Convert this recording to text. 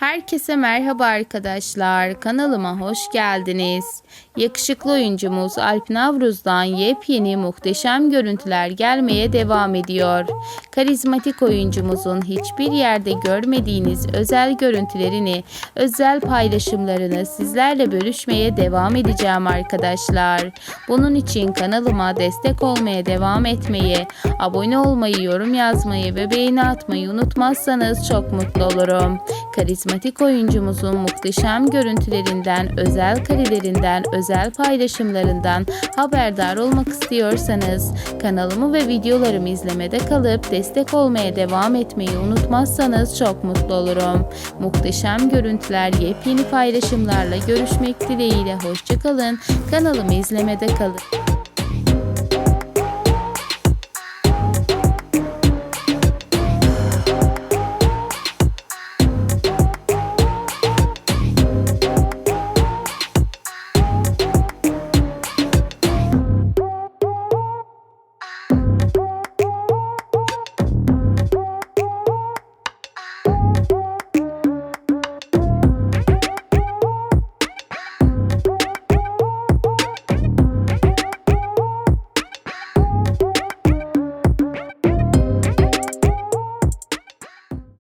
Herkese merhaba arkadaşlar. Kanalıma hoş geldiniz. Yakışıklı oyuncumuz Alp Navruz'dan yepyeni muhteşem görüntüler gelmeye devam ediyor. Karizmatik oyuncumuzun hiçbir yerde görmediğiniz özel görüntülerini, özel paylaşımlarını sizlerle bölüşmeye devam edeceğim arkadaşlar. Bunun için kanalıma destek olmaya devam etmeyi, abone olmayı, yorum yazmayı ve beğeni atmayı unutmazsanız çok mutlu olurum. Karizmatik oyuncumuzun muhteşem görüntülerinden, özel karelerinden, özel paylaşımlarından haberdar olmak istiyorsanız kanalımı ve videolarımı izlemede kalıp destek olmaya devam etmeyi unutmazsanız çok mutlu olurum. Muhteşem görüntüler, yepyeni paylaşımlarla görüşmek dileğiyle hoşçakalın. Kanalımı izlemede kalın.